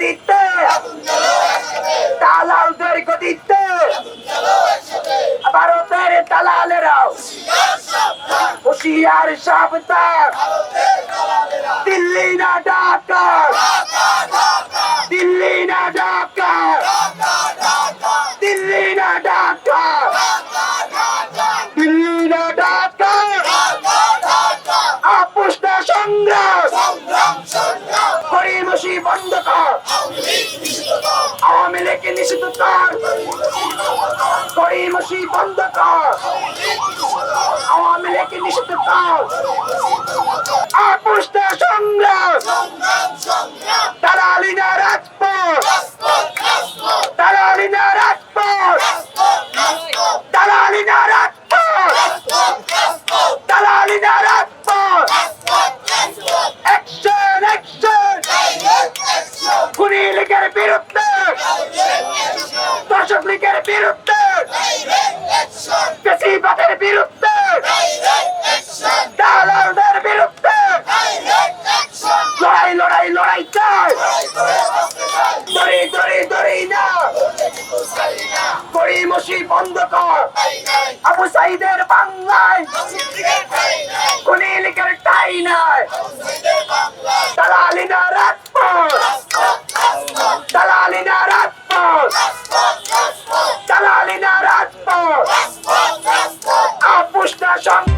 গদিতে। দালালদের গদিতে। ভারতের দালালেরাও হুশিয়ার সাবধান। দিল্লি না ঢাকা। নিষিদ্ধ কর গরিমসি বন্ধ কর আওয়ামী লীগকে নিষিদ্ধ কর। আপোষ না সংগ্রাম। দালালি না রাজপথ। দালালি না রাজপথ। দালালি না রাজপথ। দালালি না রাজপথ। অ্যাকশন অ্যাকশন খুনি লীগের বিরুদ্ধে দর্শক লীগের বিরুদ্ধে। বেশিবাদের বিরুদ্ধে। দালালদের বিরুদ্ধে। লড়াই লড়াই লড়াই চাই। দড়ি দড়ি দড়ি না। গড়িমসি বন্ধ কর। আবু সাইদের বাংলায় দালালি